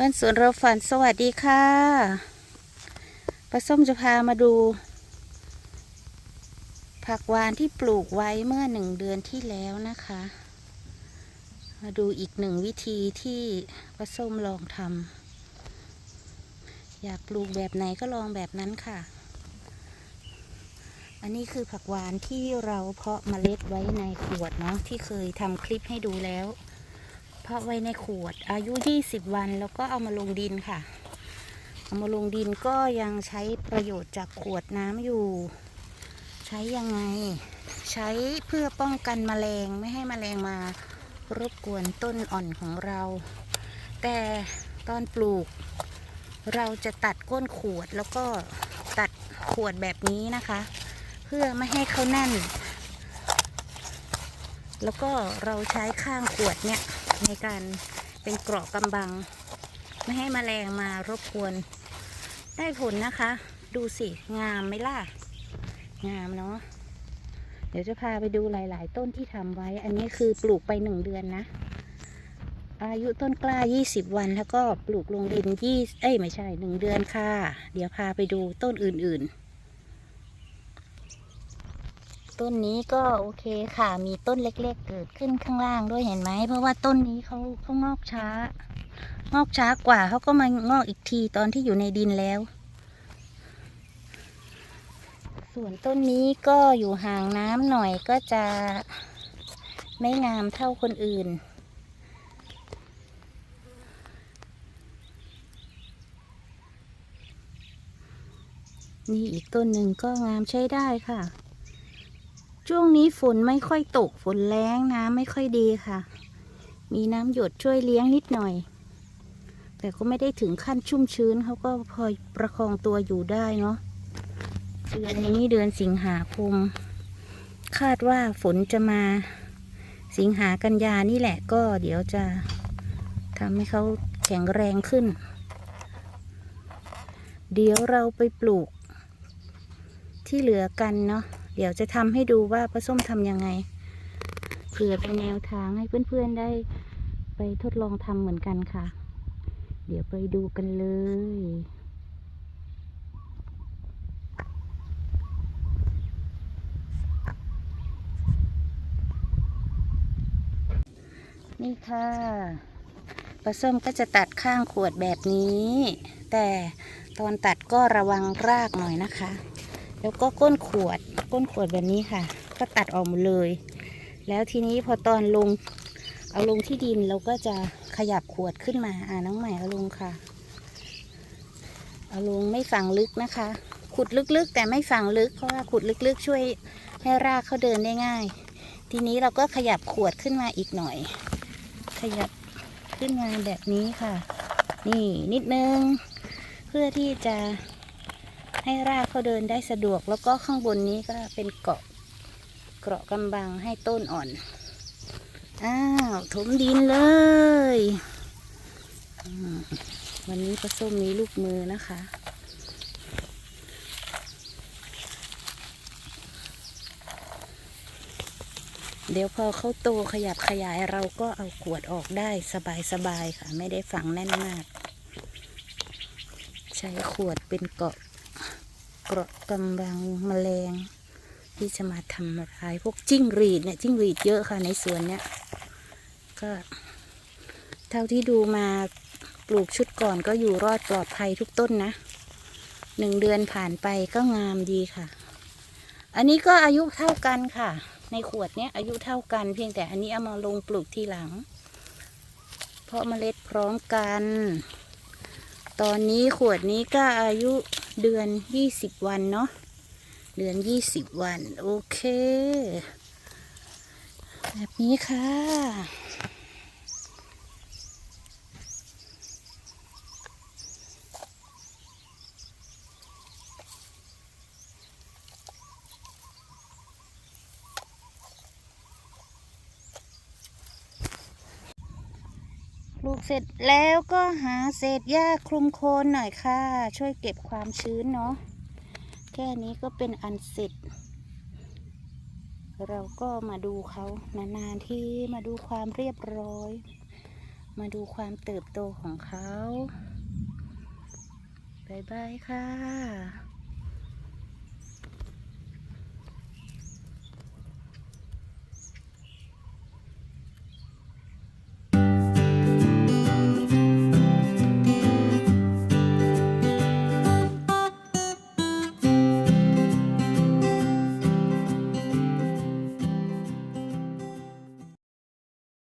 บ้านสวนเราฝันสวัสดีค่ะปลาส้มจะพามาดู ผักหวานที่ปลูกไว้เมื่อหนึ่งเดือนที่แล้วนะคะ มาดูอีกหนึ่งวิธีที่ปลาส้มลองทำอยากปลูกแบบไหนก็ลองแบบนั้นค่ะ อันนี้คือผักหวานที่เราเพาะเมล็ดไว้ในขวดเนาะที่เคยทำคลิปให้ดูแล้ว เพาะไว้ในขวด อายุ 20 วันแล้วก็เอามาลงดินค่ะ เอามาลงดินก็ยังใช้ประโยชน์จากขวดน้ำอยู่ ใช้ยังไง ใช้เพื่อป้องกันแมลงไม่ให้แมลงมารบกวนต้นอ่อนของเรา แต่ตอนปลูก เราจะตัดก้นขวดแล้วก็ตัดขวดแบบนี้นะคะ เพื่อไม่ให้เขาแน่น แล้วก็เราใช้ข้างขวดเนี่ย ในการเป็นเกราะกำบัง ไม่ให้แมลงมารบกวน ได้ผลนะคะ ดูสิงามไหมล่ะ งามเนาะเดี๋ยวจะพาไปดูหลาย ๆ ต้นที่ทำไว้ อันนี้คือปลูกไปหนึ่งเดือนนะ อายุต้นกล้า 20 วันแล้วก็ปลูกลงดินยี่เอ้ยไม่ใช่หนึ่งเดือนค่ะ เดี๋ยวพาไปดูต้นอื่น ๆ ต้นนี้ก็โอเคค่ะ มีต้นเล็กๆ เกิดขึ้นข้างล่างด้วยเห็นไหม เพราะว่าต้นนี้เขาเขางอกช้า งอกช้ากว่าเขาก็มางอกอีกทีตอนที่อยู่ในดินแล้ว ส่วนต้นนี้ก็อยู่ห่างน้ำหน่อยก็จะไม่งามเท่าคนอื่นนี่อีกต้นหนึ่งก็งามใช้ได้ค่ะ ช่วงนี้ฝนไม่ค่อยตกฝนแรงน้ำไม่ค่อยดีค่ะ มีน้ำหยดช่วยเลี้ยงนิดหน่อย แต่ก็ไม่ได้ถึงขั้นชุ่มชื้นเขาก็พอประคองตัวอยู่ได้เนาะเดือนนี้เดือนสิงหาคมคาดว่าฝนจะมาสิงหากันยานี่แหละก็เดี๋ยวจะทำให้เขาแข็งแรงขึ้น เดี๋ยวเราไปปลูกที่เหลือกันเนาะ เดี๋ยวจะทำให้ดูว่าปลาส้มทำยังไงเผื่อเป็นแนวทางให้เพื่อนๆได้ไปทดลองทำเหมือนกันค่ะ เดี๋ยวไปดูกันเลยนี่ค่ะปลาส้มก็จะตัดข้างขวดแบบนี้ แต่ตอนตัดก็ระวังรากหน่อยนะคะ แล้วก็ก้นขวดก้นขวดแบบนี้ค่ะ ก็ตัดออกหมดเลย แล้วทีนี้พอตอนลง เอาลงที่ดินเราก็จะขยับขวดขึ้นมาอ่าน้องใหม่เอาลงค่ะ เอาลงไม่ฝังลึกนะคะ ขุดลึกๆ แต่ไม่ฝังลึกเพราะว่าขุดลึกๆ ช่วยให้รากเขาเดินได้ง่าย ทีนี้เราก็ขยับขวดขึ้นมาอีกหน่อย ขยับขึ้นมาแบบนี้ค่ะ นี่นิดนึง เพื่อที่จะ ให้รากเขาเดินได้สะดวก แล้วก็ข้างบนนี้ก็เป็นเกาะเกราะกำบังให้ต้นอ่อน อ้าวถมดินเลยวันนี้ปลาส้มมีลูกมือนะคะ เดี๋ยวพอเขาโตขยับขยายเราก็เอาขวดออกได้สบายๆค่ะ ไม่ได้ฝังแน่นมาก ใช้ขวดเป็นเกาะ เกราะกำลังแมลง ที่จะมาทำร้ายพวกจิ้งหรีดเนี่ยจิ้งหรีดเยอะค่ะในสวนเนี่ยก็เท่าที่ดูมาปลูกชุดก่อนก็อยู่รอดปลอดภัยทุกต้นนะหนึ่งเดือนผ่านไปก็งามดีค่ะ อันนี้ก็อายุเท่ากันค่ะ ในขวดเนี้ยอายุเท่ากันเพียงแต่อันนี้เอามาลงปลูกทีหลัง เพราะเมล็ดพร้อมกัน ตอนนี้ขวดนี้ก็อายุ เดือนยี่สิบวันเนาะเดือนยี่สิบวัน โอเค แบบนี้ค่ะ กเสร็จแล้วก็หาเศษหญ้าคลุมโคนหน่อยค่ะ ช่วยเก็บความชื้นเนาะแค่นี้ก็เป็นอันเสร็จ เราก็มาดูเขานานๆที่มาดูความเรียบร้อย มาดูความเติบโตของเขาบายบายค่ะ